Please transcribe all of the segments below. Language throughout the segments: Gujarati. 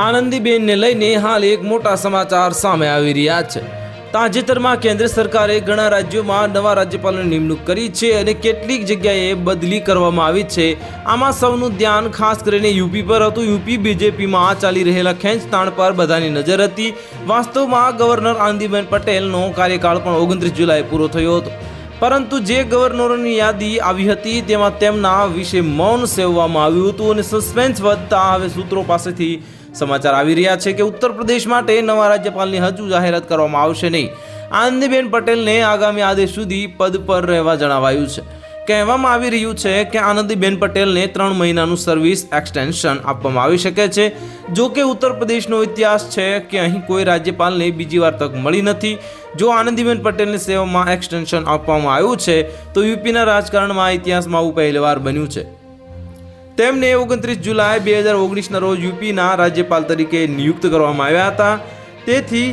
આનંદીબેનને લઈને હાલ એક મોટા સમાચાર સામે આવી રહ્યા છે. તાજેતરમાં કેન્દ્ર સરકારે ઘણા રાજ્યોમાં નવા રાજ્યપાલોની નિમણૂક કરી છે અને કેટલીક જગ્યાએ બદલી કરવામાં આવી છે. આમાં સૌનું ધ્યાન ખાસ કરીને યુપી પર હતું. યુપી બીજેપીમાં ચાલી રહેલા ખેંચતાણ પર બધાની નજર હતી. વાસ્તવમાં ગવર્નર આનંદીબેન પટેલનો કાર્યકાળ પણ ઓગણત્રીસ જુલાઈ પૂરો થયો હતો. પરંતુ જે ગવર્નરોની યાદી આવી હતી, તેમાં તેમના વિશે મૌન સેવવામાં આવ્યું હતું અને સસ્પેન્સ વધતા હવે સૂત્રો પાસેથી સમાચાર આવી રહ્યા છે કે ઉત્તર પ્રદેશ માટે નવા રાજ્યપાલની હજુ જાહેરાત કરવામાં આવશે નહીં. આનંદીબેન પટેલને આગામી આદેશ સુધી પદ પર રહેવા જણાવાયું છે. કહેવામાં આવી રહ્યું છે કે આનંદીબેન પટેલને ત્રણ મહિનાનું સર્વિસ એક્સટેન્શન આપવામાં આવી શકે છે. જો કે ઉત્તર પ્રદેશનો ઇતિહાસ છે કે અહીં કોઈ રાજ્યપાલને બીજી વાર તક મળી નથી. જો આનંદીબેન પટેલની સેવામાં એક્સટેન્શન આપવામાં આવ્યું છે, તો યુપીના રાજકારણમાં ઇતિહાસમાં આવું પહેલીવાર બન્યું છે. તેમને ઓગણત્રીસ જુલાઈ બે હજાર ઓગણીસના રોજ યુપીના રાજ્યપાલ તરીકે નિયુક્ત કરવામાં આવ્યા હતા. તેથી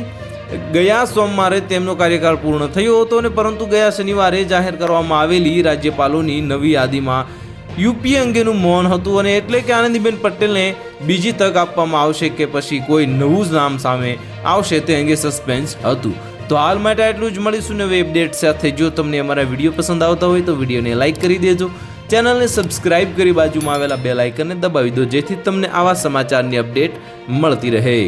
ગયા સોમવારે તેમનો કાર્યકાળ પૂર્ણ થયો હતો અને પરંતુ ગયા શનિવારે જાહેર કરવામાં આવેલી રાજ્યપાલોની નવી યાદીમાં યુપીએ અંગેનું મૌન હતું અને એટલે કે આનંદીબેન પટેલને બીજી તક આપવામાં આવશે કે પછી કોઈ નવું જ નામ સામે આવશે તે અંગે સસ્પેન્સ હતું. તો હાલ માટે આટલું જ. મળીશું નવી અપડેટ સાથે. જો તમને અમારા વીડિયો પસંદ આવતા હોય તો વિડીયોને લાઇક કરી દેજો. ચેનલને સબસ્ક્રાઇબ કરી બાજુમાં આવેલા બે લાઇકનને દબાવી દો જેથી તમને આવા સમાચારની અપડેટ મળતી રહે.